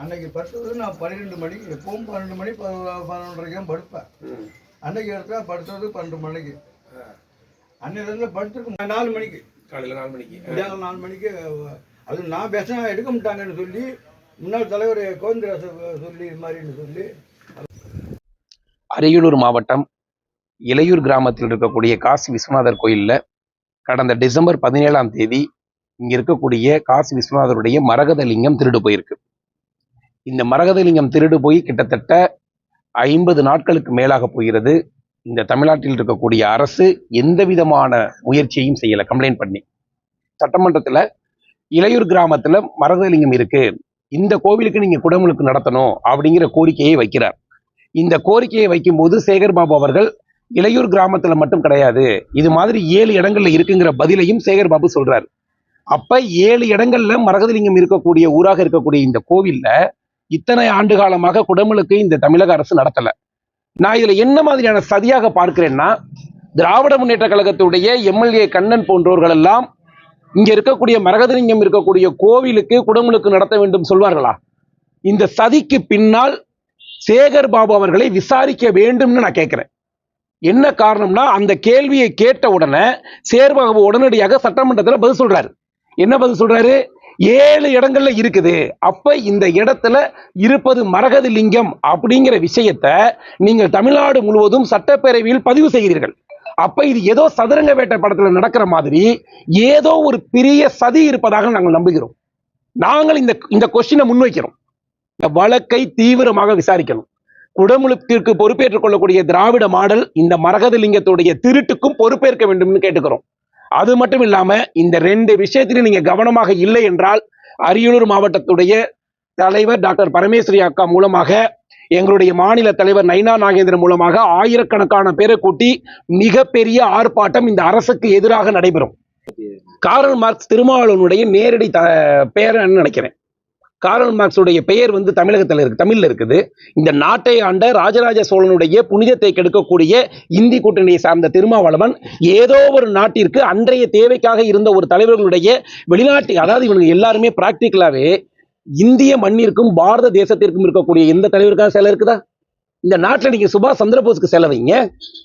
அன்னைக்கு படுத்தது நான் பன்னிரெண்டு மணிக்கு எப்பவும் பன்னெண்டு மணி பதினொன்றரைக்கும் படுப்பேன். அன்னைக்கு எடுத்தா படுத்தது பன்னெண்டு மணிக்கு. அன்னையிலேருந்து படுத்துருக்கு நாலு மணிக்கு. காலையில் நாலு மணிக்கு. மத்தியானம் நாலு மணிக்கு அது நான் பேச எடுக்க மாட்டாங்கன்னு சொல்லி முன்னாள் தலைவர் கோவிந்தராச சொல்லி இது மாதிரின்னு சொல்லி. அரியலூர் மாவட்டம் இளையூர் கிராமத்தில் இருக்கக்கூடிய காசி விஸ்வநாதர் கோயிலில் கடந்த டிசம்பர் பதினேழாம் தேதி இங்க இருக்கக்கூடிய காசி விஸ்வநாதருடைய மரகத லிங்கம் திருடு போயிருக்கு. இந்த மரகத லிங்கம் திருடு போய் கிட்டத்தட்ட ஐம்பது நாட்களுக்கு மேலாக போகிறது. இந்த தமிழ்நாட்டில் இருக்கக்கூடிய அரசு எந்த விதமான முயற்சியையும் செய்யலை கம்ப்ளைண்ட் பண்ணி. சட்டமன்றத்துல இளையூர் கிராமத்துல மரதலிங்கம் இருக்கு. இந்த கோவிலுக்கு நீங்க குடமுழுக்கு நடத்தணும் அப்படிங்கிற கோரிக்கையை வைக்கிறார். இந்த கோரிக்கையை வைக்கும்போது சேகர்பாபு அவர்கள் இளையூர் கிராமத்துல மட்டும் கிடையாது இது மாதிரி ஏழு இடங்கள்ல இருக்குங்கிற பதிலையும் சேகர் பாபு சொல்றாரு. அப்ப ஏழு இடங்கள்ல மரகதலிங்கம் இருக்கக்கூடிய ஊராக இருக்கக்கூடிய இந்த கோவில்ல இத்தனை ஆண்டு காலமாக குடமுழுக்கு இந்த தமிழக அரசு நடத்தல. நான் இதுல என்ன மாதிரியான சதியாக பார்க்கிறேன்னா திராவிட முன்னேற்ற கழகத்துடைய எம்எல்ஏ கண்ணன் போன்றோர்கள் எல்லாம் இங்க இருக்கக்கூடிய மரகதலிங்கம் இருக்கக்கூடிய கோவிலுக்கு குடமுழுக்கு நடத்த வேண்டும் சொல்வார்களா? இந்த சதிக்கு பின்னால் சேகர் பாபு அவர்களை விசாரிக்க வேண்டும்னு நான் கேட்கிறேன். என்ன காரணம்னா அந்த கேள்வியை கேட்ட உடனே சேர்பாபு உடனடியாக சட்டமன்றத்தில் பதில் சொல்றாரு. என்ன பதில் சொல்றாரு? ஏழு இடங்கள்ல இருக்குது. அப்ப இந்த இடத்துல இருப்பது மரகத லிங்கம் அப்படிங்கிற விஷயத்த நீங்கள் தமிழ்நாடு முழுவதும் சட்டப்பேரவையில் பதிவு செய்கிறீர்கள் அப்ப இது ஏதோ சதுரங்க வேட்டை படத்துல நடக்கிற மாதிரி ஏதோ ஒரு பெரிய சதி இருப்பதாக நாங்கள் நம்புகிறோம். நாங்கள் இந்த இந்த கொஸ்டினை முன்வைக்கிறோம். இந்த வழக்கை தீவிரமாக விசாரிக்கணும். குடமுழுத்திற்கு பொறுப்பேற்றுக் கொள்ளக்கூடிய திராவிட மாடல் இந்த மரகத லிங்கத்துடைய திருட்டுக்கும் பொறுப்பேற்க வேண்டும் கேட்டுக்கிறோம். அது மட்டும் இல்லாம இந்த ரெண்டு விஷயத்திலும் நீங்க கவனமாக இல்லை என்றால் அரியலூர் மாவட்டத்துடைய தலைவர் டாக்டர் பரமேஸ்வரி அக்கா மூலமாக எங்களுடைய மாநில தலைவர் நைனா நாகேந்திரன் மூலமாக ஆயிரக்கணக்கான பேரை கூட்டி மிகப்பெரிய ஆர்ப்பாட்டம் இந்த அரசுக்கு எதிராக நடைபெறும். காரல் மார்க்ஸ் திருமாவளவனுடைய நேரடி த பேரன்னு நினைக்கிறேன். காரல் மார்க்ஸுடைய பெயர் வந்து தமிழகத்தில் இருக்கு தமிழில் இருக்குது. இந்த நாட்டை ஆண்ட ராஜராஜ சோழனுடைய புனிதத்தை கெடுக்கக்கூடிய இந்தி கூட்டணியை சார்ந்த திருமாவளவன் ஏதோ ஒரு நாட்டிற்கு அன்றைய தேவைக்காக இருந்த ஒரு தலைவர்களுடைய வெளிநாட்டு அதாவது இவங்க எல்லாருமே பிராக்டிக்கலாகவே இந்திய மண்ணிற்கும் பாரத தேசத்திற்கும் இருக்கக்கூடிய எந்த தலைவருக்காக சிலை இருக்குதா? இந்த நாட்டில் நீங்கள் சுபாஷ் சந்திரபோஸ்க்கு செலவைங்க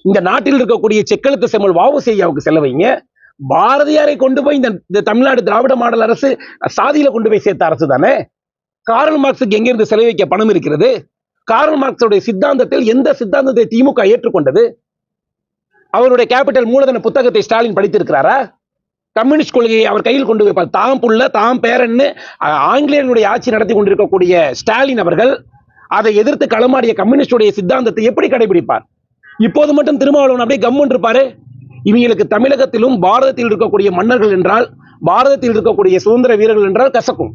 இந்த நாட்டில் இருக்கக்கூடிய செக்கெழுத்து செம்மல் வாவுசேயாவுக்கு செலவைங்க பாரதியாரை கொண்டு போய் இந்த இந்த தமிழ்நாடு திராவிட மாடல் அரசு சாதியில கொண்டு போய் சேர்த்த அரசு தானே காரல் மார்க்ஸுக்கு எங்கிருந்து செலவழிக்க பணம் இருக்கிறது? காரல் மார்க்ஸுடைய சித்தாந்தத்தில் எந்த சித்தாந்தத்தை திமுக ஏற்றுக்கொண்டது? அவருடைய கேபிட்டல் மூலதன புத்தகத்தை ஸ்டாலின் படித்திருக்கிறாரா? கம்யூனிஸ்ட் கொள்கையை அவர் கையில் கொண்டு வைப்பார். தாம் புள்ள தாம் பேரன்னு ஆங்கிலேயனுடைய ஆட்சி நடத்தி கொண்டிருக்கக்கூடிய ஸ்டாலின் அவர்கள் அதை எதிர்த்து களமாடிய கம்யூனிஸ்டுடைய சித்தாந்தத்தை எப்படி கடைபிடிப்பார்? இப்போது மட்டும் திருமாவளவன் அப்படியே கம்முன்னு இருப்பாரு இவங்களுக்கு தமிழகத்திலும் பாரதத்தில் இருக்கக்கூடிய மன்னர்கள் என்றால் பாரதத்தில் இருக்கக்கூடிய சுதந்திர வீரர்கள் என்றால் கசக்கும்.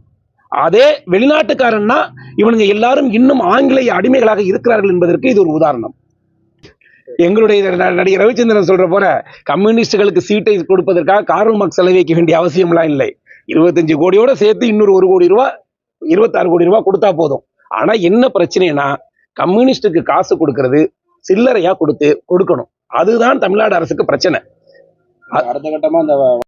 அதே வெளிநாட்டுக்காரன்னா இவனுங்க எல்லாரும் இன்னும் ஆங்கிலேய அடிமைகளாக இருக்கிறார்கள் என்பதற்கு இது ஒரு உதாரணம். எங்களுடைய ந- நடிகர் ரவிச்சந்திரன் சொல்ற போல கம்யூனிஸ்டுகளுக்கு சீட்டை கொடுப்பதற்காக கார்ல் மார்க்ஸ் செலவழிக்க வேண்டிய அவசியம்லாம் இல்லை. இருபத்தஞ்சு கோடியோட சேர்த்து இன்னொரு ஒரு கோடி ரூபா இருபத்தாறு கோடி ரூபாய் கொடுத்தா போதும். ஆனா என்ன பிரச்சனைனா கம்யூனிஸ்டுக்கு காசு கொடுக்கறது சில்லறையா கொடுத்து கொடுக்கணும். அதுதான் தமிழ்நாடு அரசுக்கு பிரச்சனை. அடுத்த கட்டமா இந்த